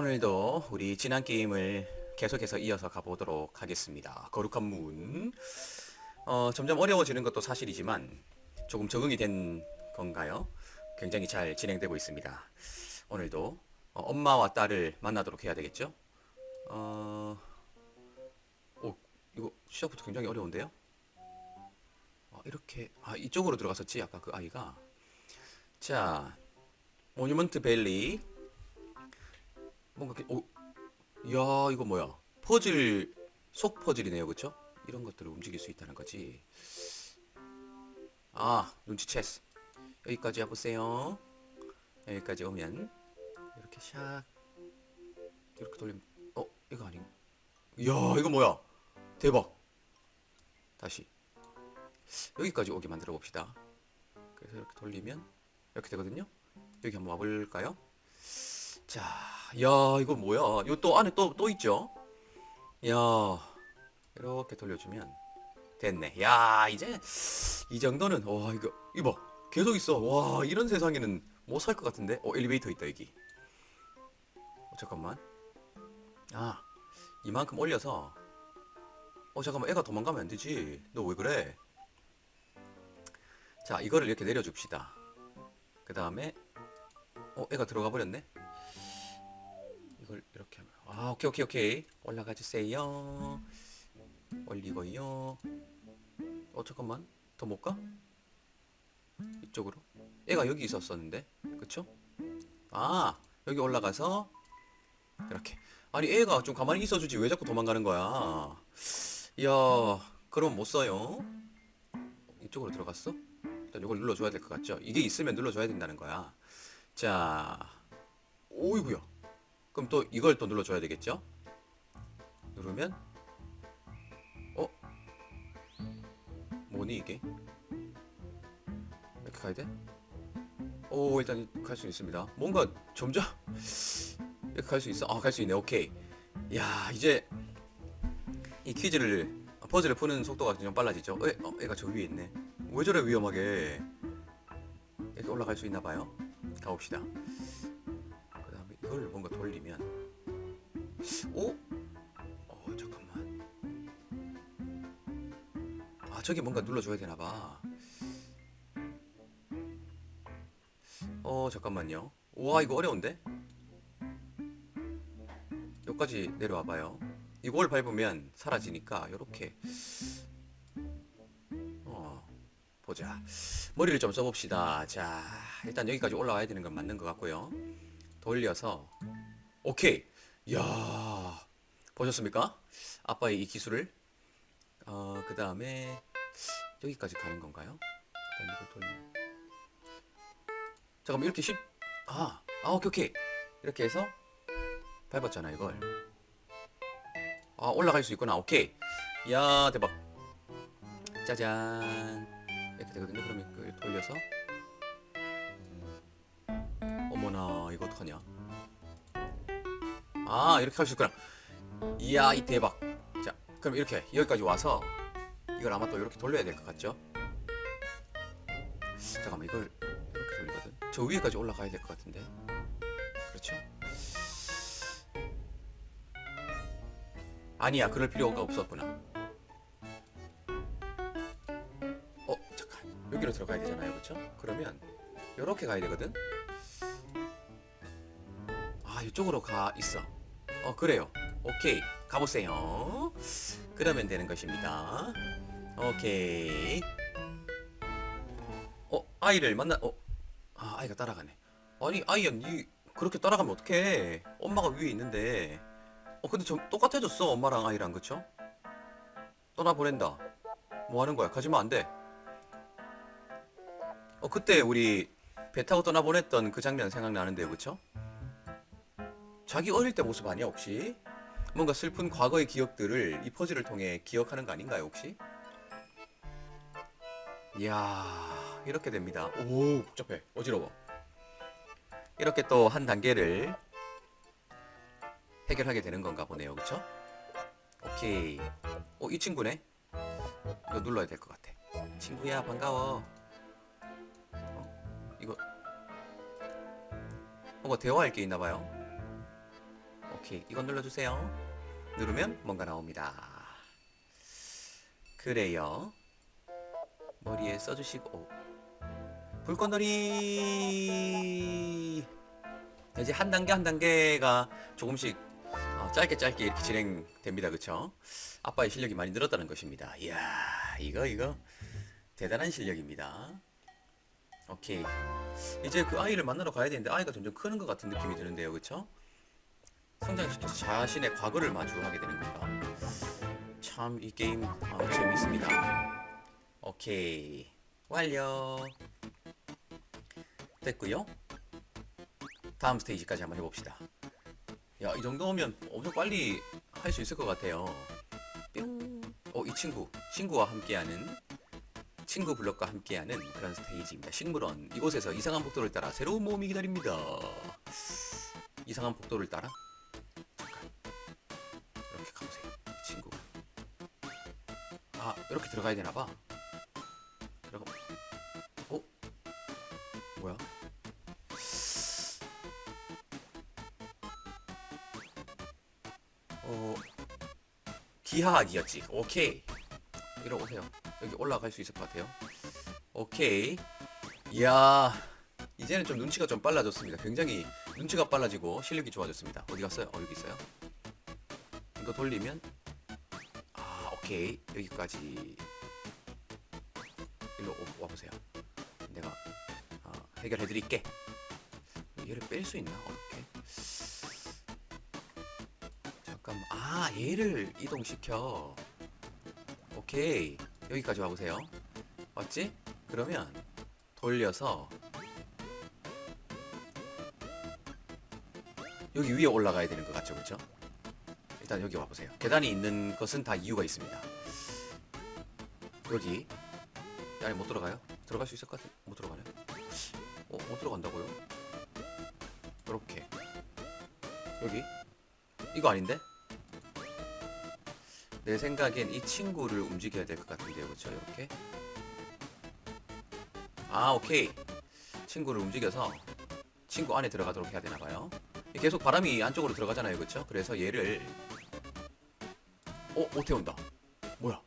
오늘도 우리 지난 게임을 계속해서 이어서 가보도록 하겠습니다. 거룩한 문. 어, 점점 어려워지는 것도 사실이지만 조금 적응이 된 건가요? 굉장히 잘 진행되고 있습니다. 오늘도 어, 엄마와 딸을 만나도록 해야 되겠죠? 어, 오, 이거 시작부터 굉장히 어려운데요? 아, 이렇게, 아, 이쪽으로 들어갔었지? 아까 그 아이가. 자, 모뉴먼트 밸리. 뭔가, 이렇게- 오, 이야, 이거 뭐야? 퍼즐, 속 퍼즐이네요, 그쵸? 이런 것들을 움직일 수 있다는 거지. 아, 눈치챘어. 여기까지 와보세요. 여기까지 오면, 이렇게 샥, 이렇게 돌리면, 어, 이거 아닌, 이야, 이거 뭐야? 대박. 다시. 여기까지 오게 만들어 봅시다. 그래서 이렇게 돌리면, 이렇게 되거든요? 여기 한번 와볼까요? 자, 야, 이거 뭐야? 이거 또 안에 또, 또 있죠? 야, 이렇게 돌려주면 됐네. 야, 이제 이 정도는, 와, 이거, 이거 봐. 계속 있어. 와, 이런 세상에는 못 살 것 같은데? 어, 엘리베이터 있다, 여기. 어, 잠깐만. 아, 이만큼 올려서. 어, 잠깐만, 애가 도망가면 안 되지. 너 왜 그래? 자, 이거를 이렇게 내려줍시다. 그 다음에, 어, 애가 들어가 버렸네? 이걸 이렇게 하면. 아 오케이 오케이 오케이. 올라가 주세요. 올리고요. 어 잠깐만. 더 못 가? 이쪽으로. 얘가 여기 있었었는데. 그쵸? 아 여기 올라가서 이렇게. 아니 애가 좀 가만히 있어주지. 왜 자꾸 도망가는 거야? 이야 그럼 못 써요. 이쪽으로 들어갔어? 일단 이걸 눌러줘야 될 것 같죠? 이게 있으면 눌러줘야 된다는 거야. 자 오이구야 그럼 또 이걸 또 눌러줘야 되겠죠? 누르면 어? 뭐니 이게? 이렇게 가야 돼? 오 일단 갈 수 있습니다 뭔가 점점 이렇게 갈 수 있어? 아 갈 수 있네 오케이 야 이제 이 퀴즈를 아, 퍼즐을 푸는 속도가 좀 빨라지죠 에? 어, 애가 저 위에 있네 왜 저래 위험하게 이렇게 올라갈 수 있나 봐요 가봅시다 오? 어 잠깐만. 아 저기 뭔가 눌러줘야 되나봐. 어 잠깐만요. 와 이거 어려운데? 여기까지 내려와봐요. 이걸 밟으면 사라지니까 요렇게. 어 보자. 머리를 좀 써봅시다. 자 일단 여기까지 올라와야 되는 건 맞는 것 같고요. 돌려서. 오케이 이 야 보셨습니까? 아빠의 이 기술을? 어, 그 다음에 여기까지 가는 건가요? 잠깐만 이렇게 쉽 아, 아 오케이 오케이. 이렇게 해서 밟았잖아 이걸. 아 올라갈 수 있구나. 오케이. 이야 대박. 짜잔. 이렇게 되거든요. 그러면 돌려서. 어머나 이거 어떡하냐 아 이렇게 할 수 있구나. 이야 이 대박. 자 그럼 이렇게 여기까지 와서 이걸 아마 또 이렇게 돌려야 될 것 같죠? 잠깐만 이걸 이렇게 돌리거든? 저 위에까지 올라가야 될 것 같은데. 그렇죠? 아니야 그럴 필요가 없었구나. 어 잠깐. 여기로 들어가야 되잖아요 그렇죠 그러면 이렇게 가야 되거든? 아 이쪽으로 가 있어 어 그래요. 오케이. 가보세요. 그러면 되는 것입니다. 오케이. 어 아이를 만나 어 아, 아이가 따라가네. 아니 아이야 니 그렇게 따라가면 어떡해? 엄마가 위에 있는데. 어 근데 좀 똑같아졌어 엄마랑 아이랑. 그쵸? 떠나보낸다. 뭐 하는 거야? 가지마 안돼. 어 그때 우리 배 타고 떠나보냈던 그 장면 생각나는데요. 그쵸 자기 어릴 때 모습 아니야 혹시? 뭔가 슬픈 과거의 기억들을 이 퍼즐을 통해 기억하는 거 아닌가요 혹시? 이야 이렇게 됩니다. 오 복잡해. 어지러워. 이렇게 또 한 단계를 해결하게 되는 건가 보네요. 그쵸? 오케이. 어이 친구네. 이거 눌러야 될 것 같아. 친구야 반가워. 어? 이거. 뭔가 대화할 게 있나 봐요 오케이 이건 눌러주세요. 누르면 뭔가 나옵니다. 그래요. 머리에 써주시고. 오. 불꽃놀이! 이제 한 단계 한 단계가 조금씩 어, 짧게 짧게 이렇게 진행됩니다. 그쵸? 아빠의 실력이 많이 늘었다는 것입니다. 이야 이거 이거 대단한 실력입니다. 오케이. 이제 그 아이를 만나러 가야 되는데 아이가 점점 크는 것 같은 느낌이 드는데요. 그쵸 성장시켜서 자신의 과거를 마주하게 되는 건가 참이 게임 아, 재미있습니다. 오케이. 완료. 됐고요. 다음 스테이지까지 한번 해봅시다. 야 이 정도면 엄청 빨리 할 수 있을 것 같아요. 뿅 어이 친구. 친구와 함께하는 친구 블럭과 함께하는 그런 스테이지입니다. 식물원. 이곳에서 이상한 복도를 따라 새로운 모험이 기다립니다. 이상한 복도를 따라 이렇게 들어가야 되나봐. 들어가 어? 뭐야? 어 기하학이었지. 오케이. 이리 오세요. 여기 올라갈 수 있을 것 같아요. 오케이. 이야 이제는 좀 눈치가 좀 빨라졌습니다. 굉장히 눈치가 빨라지고 실력이 좋아졌습니다. 어디 갔어요? 어 여기 있어요. 이거 돌리면 아 오케이. 여기까지. 일로 오- 와보세요. 내가 어, 해결해 드릴게. 얘를 뺄 수 있나? 어떻게 잠깐만. 아 얘를 이동시켜. 오케이. 여기까지 와보세요. 맞지? 그러면 돌려서 여기 위에 올라가야 되는 것 같죠? 그쵸? 일단 여기 와보세요. 계단이 있는 것은 다 이유가 있습니다. 여기. 안에 못 들어가요? 들어갈 수 있을 것 같아 못 들어가네. 어? 못 들어간다고요? 이렇게. 여기. 이거 아닌데? 내 생각엔 이 친구를 움직여야 될 것 같은데요. 그쵸? 이렇게. 아 오케이. 친구를 움직여서 친구 안에 들어가도록 해야 되나봐요. 계속 바람이 안쪽으로 들어가잖아요. 그쵸? 그래서 얘를 어? 못해 온다 뭐야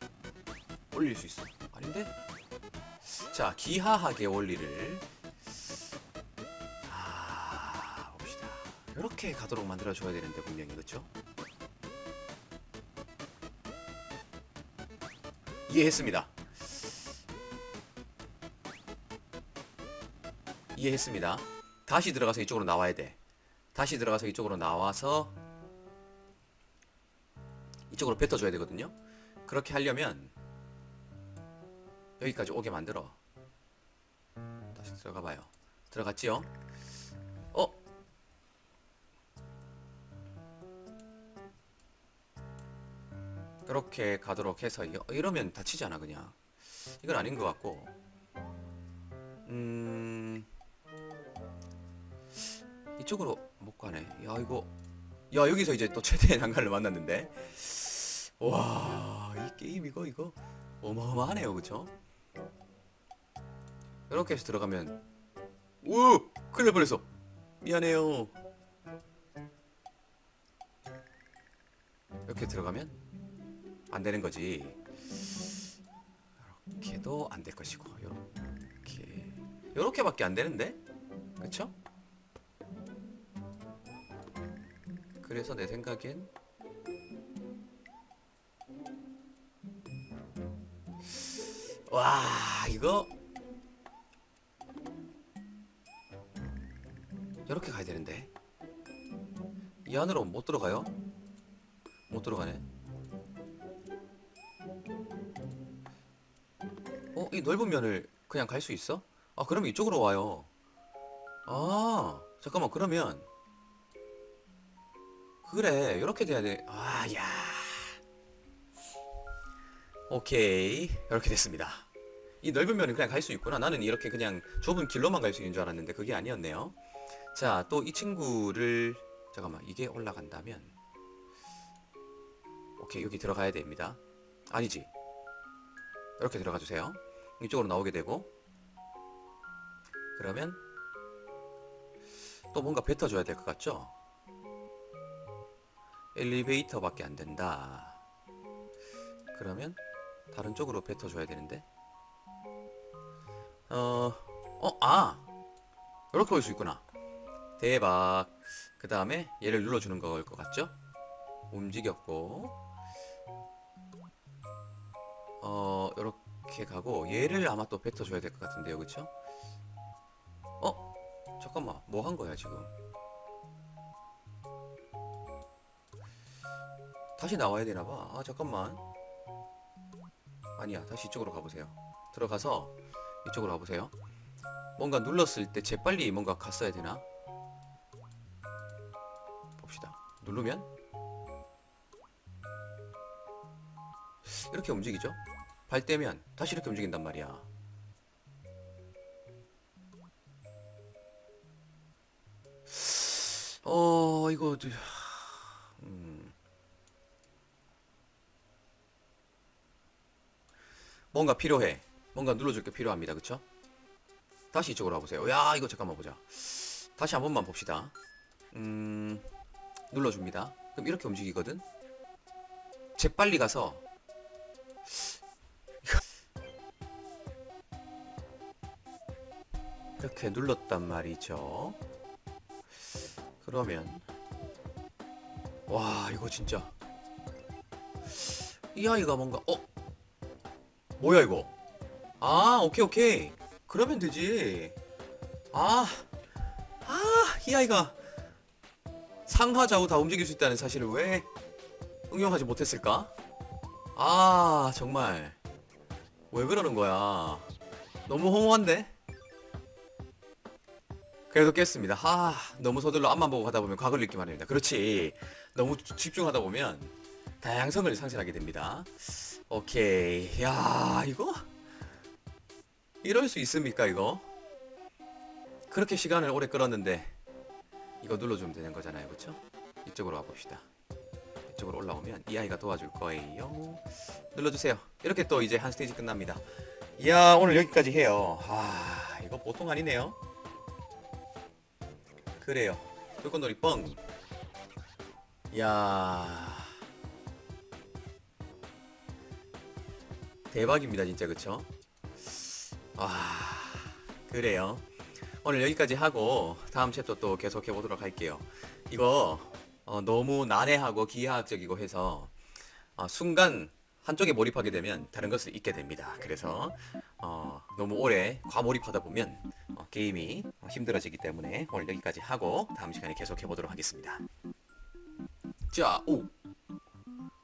올릴 수 있어 아닌데? 자 기하학의 원리를 아 봅시다 이렇게 가도록 만들어 줘야 되는데 분명히 그쵸? 이해했습니다. 이해했습니다. 다시 들어가서 이쪽으로 나와야 돼. 다시 들어가서 이쪽으로 나와서 이쪽으로 뱉어줘야 되거든요. 그렇게 하려면 여기까지 오게 만들어. 다시 들어가 봐요. 들어갔지요? 어? 그렇게 가도록 해서 이- 이러면 다치지 않아 그냥 이건 아닌 것 같고 음 이쪽으로 못 가네 야 이거 야 여기서 이제 또 최대의 난관을 만났는데 와 이 게임 이거 이거 어마어마하네요 그쵸? 이렇게 해서 들어가면 우! 큰일 날 뻔했어. 미안해요. 이렇게 들어가면 안 되는 거지. 이렇게도 안 될 것이고, 이렇게, 이렇게밖에 안 되는데, 그렇죠? 그래서 내 생각엔 와 이거 이렇게 가야 되는데 이 안으로 못 들어가요? 못 들어가네. 어? 이 넓은 면을 그냥 갈 수 있어? 아 그러면 이쪽으로 와요 아 잠깐만 그러면 그래 이렇게 돼야 돼아야 오케이 이렇게 됐습니다 이 넓은 면을 그냥 갈 수 있구나 나는 이렇게 그냥 좁은 길로만 갈 수 있는 줄 알았는데 그게 아니었네요 자 또 이 친구를 잠깐만 이게 올라간다면 오케이 여기 들어가야 됩니다 아니지 이렇게 들어가 주세요. 이쪽으로 나오게 되고 그러면 또 뭔가 뱉어줘야 될 것 같죠? 엘리베이터밖에 안 된다. 그러면 다른 쪽으로 뱉어줘야 되는데. 어, 어, 아, 이렇게 올수 있구나. 대박. 그 다음에 얘를 눌러주는 거일 것 같죠? 움직였고, 어, 이렇게 가고 얘를 아마 또 뱉어줘야 될 것 같은데요, 그쵸? 어, 잠깐만, 뭐 한 거야 지금? 다시 나와야 되나 봐. 아, 잠깐만. 아니야, 다시 이쪽으로 가보세요. 들어가서 이쪽으로 가보세요. 뭔가 눌렀을 때 재빨리 뭔가 갔어야 되나? 봅시다. 누르면 이렇게 움직이죠? 발 떼면 다시 이렇게 움직인단 말이야. 어, 이거 음. 뭔가 필요해. 뭔가 눌러줄 게 필요합니다. 그쵸? 다시 이쪽으로 와보세요. 야, 이거 잠깐만 보자. 다시 한 번만 봅시다. 음, 눌러줍니다. 그럼 이렇게 움직이거든? 재빨리 가서 이렇게 눌렀단 말이죠. 그러면 와 이거 진짜 이 아이가 뭔가 어 뭐야 이거 아 오케이 오케이 그러면 되지 아 아 이 아이가 상하 좌우 다 움직일 수 있다는 사실을 왜 응용하지 못했을까 아 정말 왜 그러는 거야 너무 허무한데 그래도 깼습니다. 아, 너무 서둘러 앞만 보고 가다 보면 과거를 잊기만 합니다. 그렇지. 너무 집중하다 보면 다양성을 상실하게 됩니다. 오케이. 야, 이거? 이럴 수 있습니까, 이거? 그렇게 시간을 오래 끌었는데 이거 눌러주면 되는 거잖아요. 그쵸? 이쪽으로 와봅시다. 이쪽으로 올라오면 이 아이가 도와줄 거예요. 눌러주세요. 이렇게 또 이제 한 스테이지 끝납니다. 이야, 오늘 여기까지 해요. 아, 이거 보통 아니네요. 그래요. 불꽃놀이 뻥. 야 대박입니다, 진짜 그쵸? 와, 그래요. 오늘 여기까지 하고 다음 챕터 또 계속 해 보도록 할게요. 이거 어, 너무 난해하고 기하학적이고 해서 어, 순간 한쪽에 몰입하게 되면 다른 것을 잊게 됩니다. 그래서 어, 너무 오래 과몰입하다 보면 어, 게임이 어, 힘들어지기 때문에 오늘 여기까지 하고 다음 시간에 계속 해 보도록 하겠습니다. 자, 오,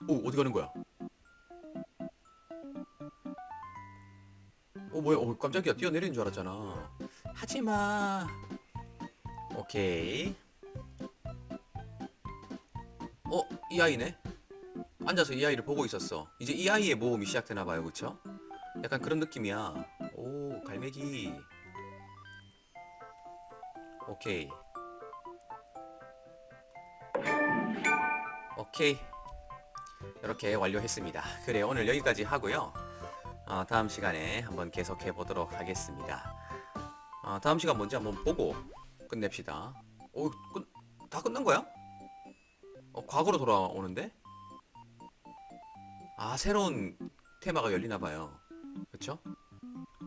오 어디 가는 거야? 어 뭐야? 어 깜짝이야 뛰어내리는 줄 알았잖아. 하지마. 오케이. 어, 이 아이네. 앉아서 이 아이를 보고 있었어. 이제 이 아이의 모험이 시작되나 봐요, 그쵸? 약간 그런 느낌이야. 오, 갈매기. 오케이. 오케이. 이렇게 완료했습니다. 그래, 오늘 여기까지 하고요. 어, 다음 시간에 한번 계속해 보도록 하겠습니다. 어, 다음 시간 뭔지 한번 보고 끝냅시다. 오, 끝, 다 끝난 거야? 어, 과거로 돌아오는데? 아, 새로운 테마가 열리나 봐요. 그쵸?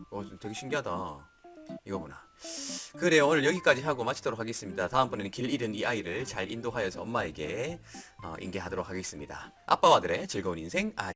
어, 좀 되게 신기하다. 이거구나. 그래요. 오늘 여기까지 하고 마치도록 하겠습니다. 다음번에는 길 잃은 이 아이를 잘 인도하여서 엄마에게 어, 인계하도록 하겠습니다. 아빠와 들의 즐거운 인생, 아.